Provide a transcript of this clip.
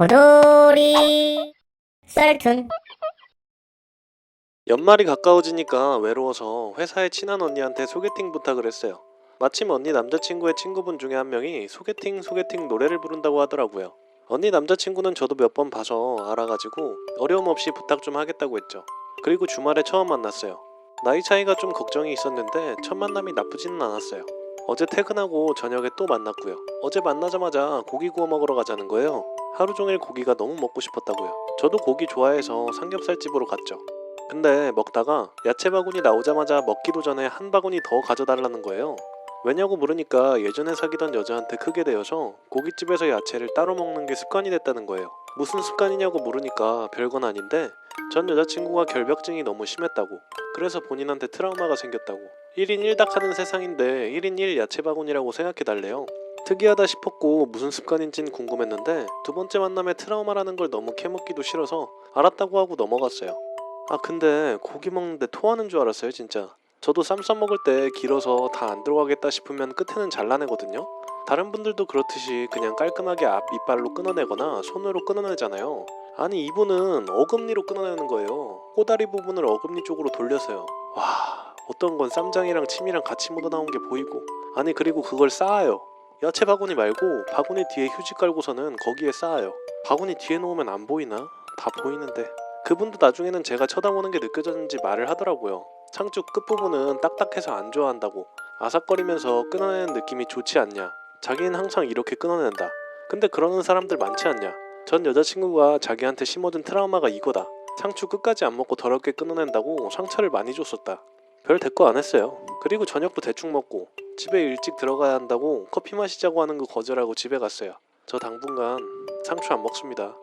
오돌이 썰툰 연말이 가까워지니까 외로워서 회사에 친한 언니한테 소개팅 부탁을 했어요. 마침 언니 남자친구의 친구분 중에 한 명이 소개팅 소개팅 노래를 부른다고 하더라고요. 언니 남자친구는 저도 몇 번 봐서 알아가지고 어려움 없이 부탁 좀 하겠다고 했죠. 그리고 주말에 처음 만났어요. 나이 차이가 좀 걱정이 있었는데 첫 만남이 나쁘지는 않았어요. 어제 퇴근하고 저녁에 또 만났고요. 어제 만나자마자 고기 구워 먹으러 가자는 거예요. 하루 종일 고기가 너무 먹고 싶었다고요. 저도 고기 좋아해서 삼겹살집으로 갔죠. 근데 먹다가 야채 바구니 나오자마자 먹기도 전에 한 바구니 더 가져달라는 거예요. 왜냐고 물으니까 예전에 사귀던 여자한테 크게 대여서 고깃집에서 야채를 따로 먹는 게 습관이 됐다는 거예요. 무슨 습관이냐고 물으니까 별건 아닌데 전 여자친구가 결벽증이 너무 심했다고 그래서 본인한테 트라우마가 생겼다고 1인 1닭 하는 세상인데 1인 1 야채 바구니라고 생각해달래요. 특이하다 싶었고 무슨 습관인진 궁금했는데 두 번째 만남에 트라우마라는 걸 너무 캐묻기도 싫어서 알았다고 하고 넘어갔어요. 아 근데 고기 먹는데 토하는 줄 알았어요 진짜. 저도 쌈 싸 먹을 때 길어서 다 안 들어가겠다 싶으면 끝에는 잘라내거든요. 다른 분들도 그렇듯이 그냥 깔끔하게 앞 이빨로 끊어내거나 손으로 끊어내잖아요. 아니 이분은 어금니로 끊어내는 거예요. 꼬다리 부분을 어금니 쪽으로 돌려서요. 와 어떤 건 쌈장이랑 침이랑 같이 묻어나온 게 보이고. 아니 그리고 그걸 쌓아요 야채 바구니 말고 바구니 뒤에 휴지 깔고서는 거기에 쌓아요 바구니 뒤에 놓으면 안 보이나? 다 보이는데 그분도 나중에는 제가 쳐다보는 게 느껴졌는지 말을 하더라고요. 창쭉 끝부분은 딱딱해서 안 좋아한다고 아삭거리면서 끊어내는 느낌이 좋지 않냐. 자기는 항상 이렇게 끊어낸다. 근데 그러는 사람들 많지 않냐. 전 여자친구가 자기한테 심어둔 트라우마가 이거다. 상추 끝까지 안 먹고 더럽게 끊어낸다고 상처를 많이 줬었다. 별 대꾸 안 했어요. 그리고 저녁도 대충 먹고 집에 일찍 들어가야 한다고 커피 마시자고 하는 거 거절하고 집에 갔어요. 저 당분간 상추 안 먹습니다.